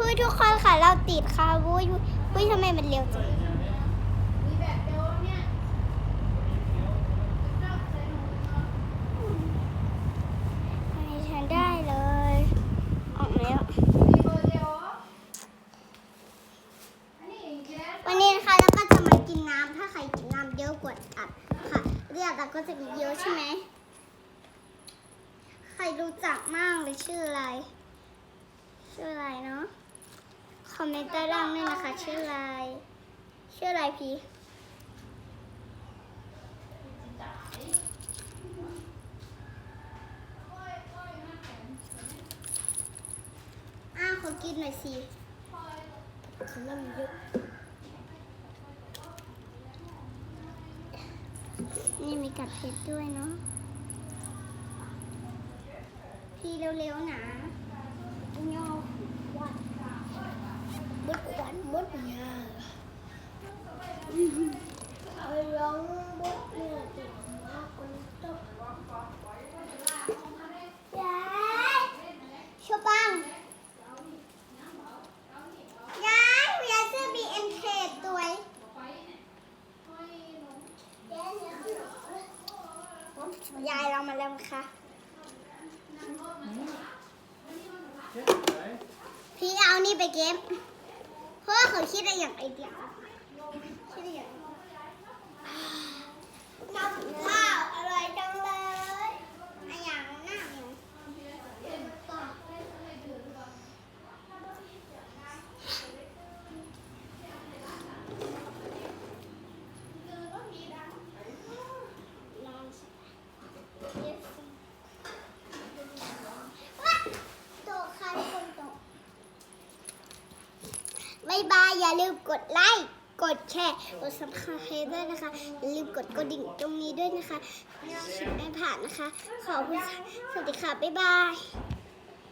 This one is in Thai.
พูดทุกคนค่ะเราติดค่ะวุ้ยวุ้ยทำไมมันเร็วจังไม่ฉันได้เลย ออกแล้ว วันนี้นะคะเราก็จะมากินน้ำถ้าใครกินน้ำเยอะกว่าอัดค่ะเลือดเราก็จะมีเยอะใช่ไหมใครรู้จักมากเลยชื่ออะไร ชื่ออะไรเนาะ คอมเมนต์ใต้ล่างด้วยนะคะ ชื่ออะไรชื่ออะไรพี่อ้าวขอกินหน่อยสิฉันเริ่มเยอะนี่มีกัดเพชรด้วยเนาะพี่เร็วๆนะยอวัด บดขวัญบดยาเอาร้องบดเนื้อติดมาคนตกยายชอบปังยายยายซื้อ BNK ตัวยายเรามาแล้วนะคะ พี่เอานี่ไปเก็บเพราะเขาคิดอะไรอย่างไอเดียคิดอะไรอย่างกับข้าวอร่อยจังเลยอะไรอย่างนั้นน่ะว้าตกใครคนตก บายบาย อย่าลืมกดไลค์ กดแชร์ กดซับสไครต์ด้วยนะคะ อย่าลืมกดกระดิ่งตรงนี้ด้วยนะคะคลิปไม่ผ่านนะคะ ขอบคุณค่ะ สวัสดีค่ะ บ๊ายบาย